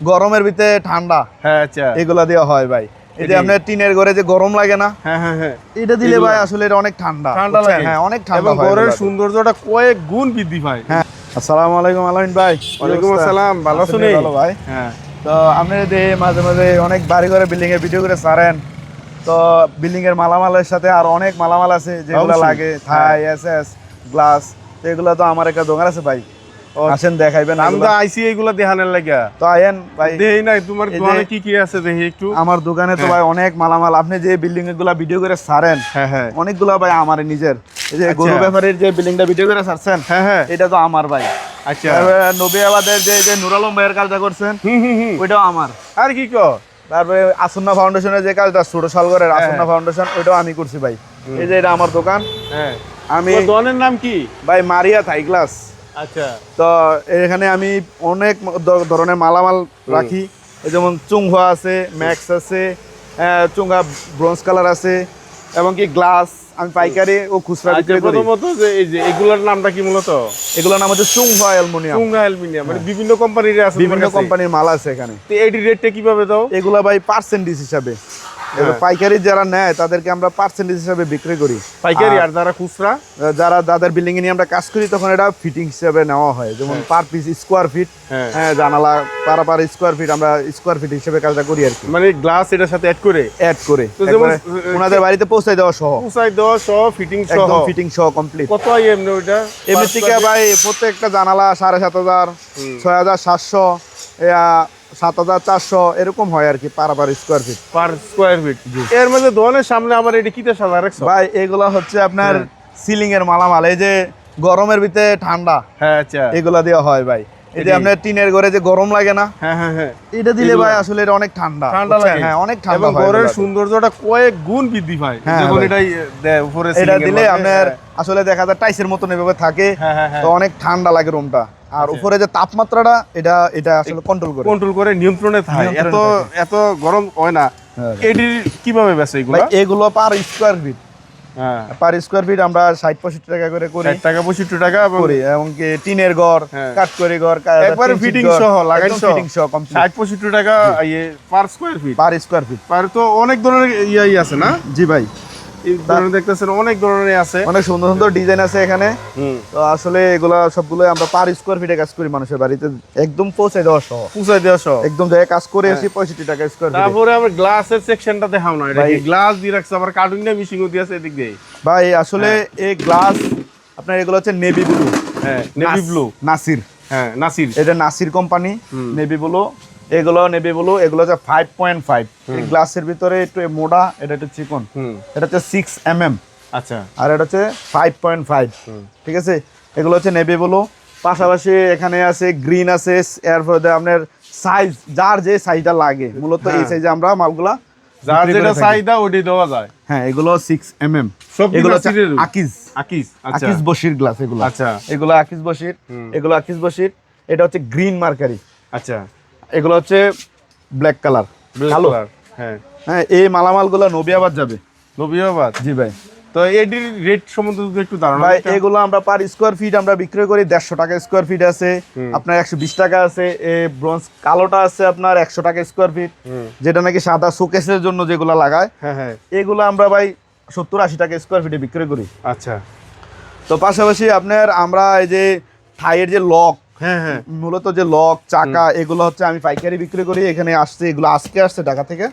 গরমের ভিতরে ঠান্ডা। হ্যাঁ আচ্ছা। এগুলা দেওয়া হয় ভাই। এটি- আপনার টিনের ঘরে যে গরম লাগে না হ্যাঁ হ্যাঁ হ্যাঁ। এটা দিলে ভাই আসলে এটা অনেক ঠান্ডা। ঠান্ডা লাগে। হ্যাঁ অনেক ঠান্ডা এবং ঘরের সৌন্দর্যটা কয়েক গুণ বৃদ্ধি পায়। হ্যাঁ। আসসালামু আলাইকুম আলামিন ভাই। ওয়ালাইকুম আসসালাম। ভালো আছেন আছেন ভালো ভাই। হ্যাঁ। তো আপনি মাঝে মাঝে অনেক বাড়ি ঘরে বিল্ডিং এর ভিডিও করে ছাড়েন তো বিল্ডিং এর মালামালের সাথে আর অনেক মালামাল আছে যেগুলো লাগে থাই এস এস গ্লাস তো এগুলো তো আমার একটা দোকান আছে ভাই। আসেন দেখাইবেন আমি এগুলা। তো আইসি এগুলা দেখানোর লাগা তো আয়েন ভাই দেই নাই তোমার দোকানে কি কি আছে দেখি একটু। আমার দোকানে তো ভাই অনেক মালামাল আপনি যে বিল্ডিংগুলা ভিডিও করে ছাড়েন হ্যাঁ হ্যাঁ। অনেকগুলা ভাই আমার নিজের। এই যে গরু আচ্ছা। ব্যাপারের যে বিল্ডিংটা ভিডিও করে ছাড়ছেন হ্যাঁ হ্যাঁ। এটা তো আমার ভাই। আচ্ছা। তারপরে নবিয়াবাদের যে যে নুরালম ভাইয়ের কাজটা করছেন হুম হুম হুম। ওইটাও আমার। আর কি কো তারপরে আসন্না ফাউন্ডেশনের যে কাজটা ছোট সালগরের হ্যাঁ। আসন্না ফাউন্ডেশন ওইটাও আমি করছি ভাই। এই যে এটা আমার দোকান। হ্যাঁ। আমি দোকানের নাম কি? ভাই মারিয়া থাই গ্লাস। আচ্ছা। তো এখানে আমি অনেক ধরনের মালামাল রাখি। এই যেমন চুংহা আছে ম্যাক্স আছে চুঙ্গা ব্রোঞ্জ কালার আছে এবং কি গ্লাস আমি পাইকারি ও খুচরা আচ্ছা বিক্রি করি। প্রথমত যে এই যে এগুলার নামটা কি মূলত? এগুলোর নাম হচ্ছে চুংহা অ্যালুমিনিয়াম। চুঙ্গা অ্যালুমিনিয়াম মানে বিভিন্ন কোম্পানির আছে বিভিন্ন কোম্পানির মাল আছে এখানে। তো এটি রেটটা কীভাবে দাও? এগুলা ভাই পার্সেন্টেজ হিসাবে। হ্যাঁ। পাইকারি যারা নেয় তাদেরকে আমরা পার্সেন্টেজ হিসাবে বিক্রি করি। পাইকারি আর যারা খুচরা? যারা যাদের বিল্ডিং এ নিয়ে আমরা কাজ করি তখন এটা ফিটিং হিসাবে নেওয়া হয়। যেমন পার পিস স্কোয়ার ফিট হ্যাঁ। হ্যাঁ জানালা পারা পার স্কোয়ার ফিট আমরা স্কোয়ার ফিট হিসেবে কাজটা করি আর কি। মানে গ্লাস এটার সাথে অ্যাড করে? অ্যাড করে। ওনাদের বাড়িতে পৌঁছে দেওয়া সহ। উঁচাই দেওয়া সহ ফিটিং সহ। একদম ফিটিং সহ কমপ্লিট কত আই এমনি ওইটা? এমনি থেকে ভাই প্রত্যেকটা জানালা সাড়ে সাত হাজার ছয় হাজার সাতশো সাত হাজার চারশো এরকম হয় আর কি পারা per square feet per square feet এর মধ্যে দোকানের সামনে আমার এটি কিতে সাজা রাখছো? ভাই এগুলা হচ্ছে আপনার হ্যাঁ। সিলিং এর মালামাল। এই যে গরমের ভিতরে ঠান্ডা হ্যাঁ আচ্ছা। এগুলা দেওয়া হয় ভাই। এই যে আপনার টিনের ঘরে যে গরম লাগে না হ্যাঁ হ্যাঁ হ্যাঁ। এটা দিলে ভাই আসলে এটা অনেক ঠান্ডা। ঠান্ডা লাগে। হ্যাঁ অনেক ঠান্ডা এবং হয় ঘরের সৌন্দর্যটা কয়েক গুণ বৃদ্ধি পায়। হ্যাঁ, যখন। এটাই উপরে এটা দিলে আপনার হ্যাঁ। আসলে দেখা যায় টাইসের মতন এভাবে থাকে হ্যাঁ, হ্যাঁ, হ্যাঁ। তো অনেক ঠান্ডা লাগে রুমটা আর উপরে যে তাপমাত্রাটা এটা এটা আসলে কন্ট্রোল করে। কন্ট্রোল করে নিয়ন্ত্রণে থাকে এত এত গরম হয় না। হ্যাঁ। এটির কীভাবে বেচে এগুলো? এগুলো পার স্কোয়ার ফিট হ্যাঁ। পার স্কোয়ার ফিট আমরা ষাট পঁয়ষট্টি টাকা করে করি। টাকা পঁয়ষট্টি টাকা করি এবং টিনের ঘর হ্যাঁ। কাঠকরি ঘর একবারে ফিটিং সহ লাগাই সহ। ফিটিং সহ কমপ্লিট ষাট পঁয়ষট্টি টাকা per square feet per square feet per তো অনেক ধরনের ইয়াই আছে না? জি ভাই। দেখতেছেন অনেক ধরনের আছে। অনেক সুন্দর সুন্দর ডিজাইন আছে এখানে। তো আসলে এগুলা সবগুলো আমরা পার স্কোয়ার ফিটে কাজ করি মানুষের বাড়িতে। একদম পৌঁছে দেওয়া সহ। পুষাই দেওয়া সহ। একদম জায়গায় কাজ করে হ্যাঁ। পঁয়ষট্টি টাকা স্কোয়ার তারপরে আমরা গ্লাসের সেকশনটা দেখাও না এটা গ্লাস দিয়ে রাখছে? আবার কার্টুন দিয়ে মিশিং দিয়ে আছে এদিক দিয়ে। ভাই আসলে এই গ্লাস আপনার এগুলো হচ্ছে নেভি ব্লু হ্যাঁ নেভি ব্লু নাসির। হ্যাঁ নাসির। এটা নাসির কোম্পানি নেভি ব্লু এগুলো নেভি ব্লু এগুলো হচ্ছে ফাইভ পয়েন্ট ফাইভ গ্লাসের ভিতরে একটু মোটা এটা একটু চিকন। এটা হচ্ছে সিক্স এম এম আচ্ছা। আর এটা হচ্ছে ফাইভ পয়েন্ট ফাইভ ঠিক আছে? এগুলো হচ্ছে নেভি ব্লু। পাশাপাশি এখানে আছে গ্রিন আছে এরপরে আপনার সাইজ যার যে সাইজটা লাগে মূলত এই হ্যাঁ। সাইজে আমরা মালগুলা যার যেটা। চাহিদা ওইটাই দেওয়া যায়। হ্যাঁ এগুলো সিক্স এম এম এগুলো? আকিজ আকিস। আচ্ছা। আকিজ বসির গ্লাস এগুলো। আচ্ছা। এগুলো আকিজ বসির এগুলো আকিজ বসির এটা হচ্ছে গ্রিন মার্কারি আচ্ছা। এগুলো হচ্ছে ব্ল্যাক কালার কালো। হ্যাঁ। হ্যাঁ এই মালামালগুলো নবিয়াবাদ যাবে। নবীবাদ জি ভাই। তো এটির রেট সম্বন্ধে যদি একটু ধারণা ভাই এগুলো আমরা পার স্কোয়ার ফিট আমরা বিক্রয় করি দেড়শো টাকা স্কোয়ার ফিট আছে আপনার একশো বিশ টাকা আছে এ ব্রোঞ্জ কালোটা আছে আপনার একশো টাকা স্কোয়ার ফিট যেটা নাকি সাদা শোকেসের জন্য যেগুলো লাগায় হ্যাঁ হ্যাঁ। এগুলো আমরা ভাই সত্তর আশি টাকা স্কোয়ার ফিটে বিক্রয় করি। আচ্ছা। তো পাশাপাশি আপনার আমরা এই যে থাইয়ের যে লক মূলত যে লক চাকা এগুলো হচ্ছে আমি পাইকারি বিক্রি করি। এখানে আসছে এগুলো আজকে আসছে ঢাকা থেকে।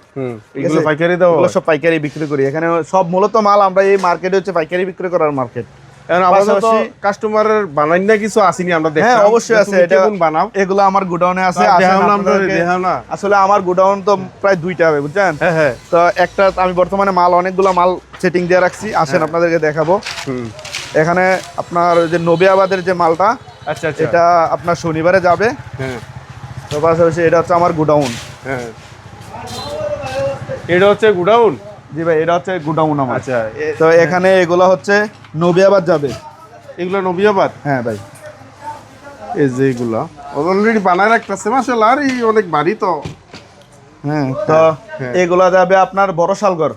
এগুলো পাইকারি দাও এগুলো সব পাইকারি বিক্রি করি। এখানে সব মূলত মাল আমরা এই মার্কেটে হচ্ছে পাইকারি বিক্রি করার মার্কেট। এখন আপাতত পাশাপাশি- কাস্টমারের বানাই না কিছু আসেনি আমরা হ্যাঁ অবশ্যই আছে। এটা বানাও? এগুলো আমার গোডাউনে আছে আমরা, আপনাদেরকে- আসলে আমার গোডাউন তো প্রায় দুইটা হবে বুঝছেন? হ্যাঁ হ্যাঁ। তো একটা আমি বর্তমানে মাল অনেকগুলো মাল সেটিং দিয়ে রাখছি। আসেন আপনাদেরকে দেখাবো। এখানে আপনার যে নবিয়াবাদের যে মালটা আচ্ছা আচ্ছা। এটা আপনার শনিবারে যাবে। হ্যাঁ। তো পাশাপাশি এটা হচ্ছে আমার গোডাউন। হ্যাঁ। এটা হচ্ছে গুডাউন? জি ভাই এটা হচ্ছে গোডাউন আমার। আচ্ছা তো এখানে এগুলো হচ্ছে নবিয়াবাদ যাবে। এগুলো নবিয়াবাদ? হ্যাঁ ভাই। এই যে এগুলা। অলরেডি বানায় রাখতেছে মাসাল্লাহ আর এই অনেক বাড়ি তো। হ্যাঁ তো হ্যাঁ। এগুলা যাবে আপনার বড় শালগড়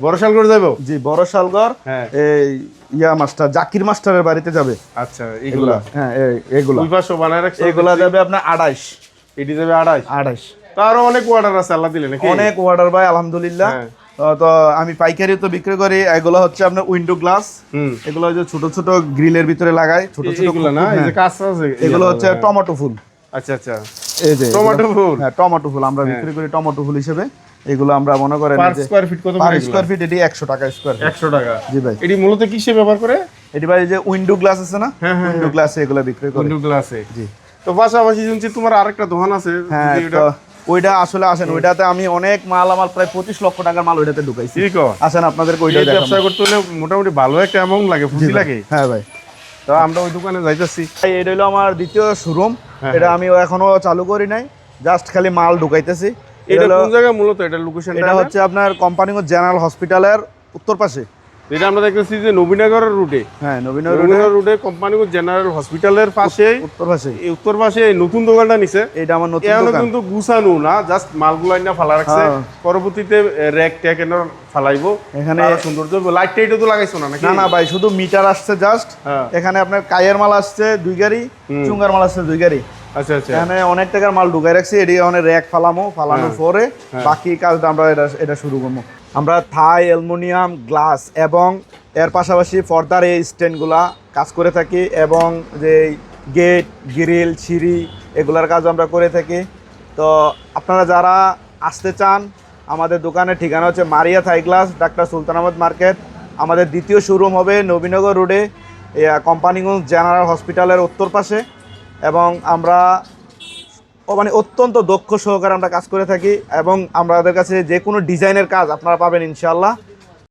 বড়শাল করে যাব জি বড় শালগড় হ্যাঁ। এই ইয়া মাস্টার জাকির মাস্টারের বাড়িতে যাবে। আচ্ছা এগুলা হ্যাঁ এগুলা। দুই পাশও বানায় রাখছে? এগুলা যাবে আপনার আড়াইশ। এটি যাবে আড়াইশ? আড়াইশ। তো আরও অনেক অর্ডার আছে আল্লাহ দিলে নাকি? অনেক অর্ডার ভাই আলহামদুলিল্লাহ। হ্যাঁ। তো- আমি পাইকারি তো বিক্রি করি এগুলো হচ্ছে আপনার উইন্ডো গ্লাস এগুলো হচ্ছে ছোট ছোট গ্রিলের ভিতরে লাগাই ছোট ছোট এগুলো না? এই যে হ্যাঁ। কাজ আছে এগুলো হচ্ছে টমেটো ফুল। আচ্ছা আচ্ছা। এই যে টমেটো ফুল? হ্যাঁ টমেটো ফুল আমরা বিক্রি করি টমেটো ফুল হিসেবে। এগুলো আমরা মনে করেন পার স্কয়ার ফিট কত পার স্কোয়ার ফিট এটি একশো টাকা স্কোয়ার ফিট একশো টাকা। জি ভাই। এটি মূলত কিসে ব্যবহার করে? এটি ভাই যে উইন্ডো গ্লাস আছে না? হ্যাঁ, হ্যাঁ, উইন্ডো গ্লাসে এগুলো বিক্রি করি। বন্ধু গ্লাসে জি। তো পাশাপাশি শুনছি তোমার আরেকটা দোকান আছে। হ্যাঁ ওইটা আসলে আসেন ওইটাতে আমি অনেক মাল আমার প্রায় পঁচিশ লক্ষ টাকার মাল ওইটাতে ঢুকাইছি। আসেন আপনাদেরকে ওইটা ব্যবসা করতে হলে মোটামুটি ভালো একটা অ্যামাউন্ট লাগে পুঁজি লাগে। হ্যাঁ ভাই। তো আমরা ওই দোকানে যাইতেছি। এটা হলো আমার দ্বিতীয় শোরুম হ্যাঁ, এটা আমি এখনও চালু করি নাই। জাস্ট খালি মাল ঢুকাইতেছি। এটা কোন জায়গায় মূলত? এটা লোকেশনটা এটা হচ্ছে আপনার কোম্পানিগঞ্জ জেনারেল হসপিটালের উত্তর পাশে। এটা আমরা দেখতেছি যে নবীনগরের রুটে হ্যাঁ নবীন রোডে নবীনগর রুটে কোম্পানিগঞ্জ জেনারেল হসপিটালের পাশে। উত্তর পাশে। এই উত্তর পাশে এই নতুন দোকানটা নিছে। এটা আমার নতুন এখনও দোকান। কিন্তু গুছানো না জাস্ট মালগুলো না ফালা রাখছে। হ্যাঁ। পরবর্তীতে র্যাক ট্যাক ফালাইবো। এখানে- সৌন্দর্য লাইট টাইটও তো লাগাইছো না নাকি? না না ভাই শুধু মিটার আসছে জাস্ট হ্যাঁ। এখানে আপনার কায়ের মাল আসছে দুই গাড়ি চুঙ্গার মাল আসছে দুই গাড়ি। আচ্ছা আচ্ছা। এখানে অনেক টাকার মাল ঢুকাই রাখছি এটি অনেক র্যাক ফালামো ফালানোর পরে বাকি কাজটা আমরা এটা এটা শুরু করব। আমরা থাই অ্যালুমিনিয়াম গ্লাস এবং এর পাশাপাশি পর্দার এই স্ট্যান্ডগুলা কাজ করে থাকি এবং যে গেট গ্রিল সিঁড়ি এগুলার কাজ আমরা করে থাকি। তো আপনারা যারা আসতে চান আমাদের দোকানের ঠিকানা হচ্ছে Maria Thai glass doctor Sultan Ahmad market. আমাদের দ্বিতীয় শোরুম হবে নবীনগর রোডে কোম্পানিগঞ্জ জেনারেল হসপিটালের উত্তর পাশে। এবং আমরা মানে অত্যন্ত দক্ষ সহকারে আমরা কাজ করে থাকি এবং আমাদের কাছে যে কোনো ডিজাইনের কাজ আপনারা পাবেন ইনশাল্লাহ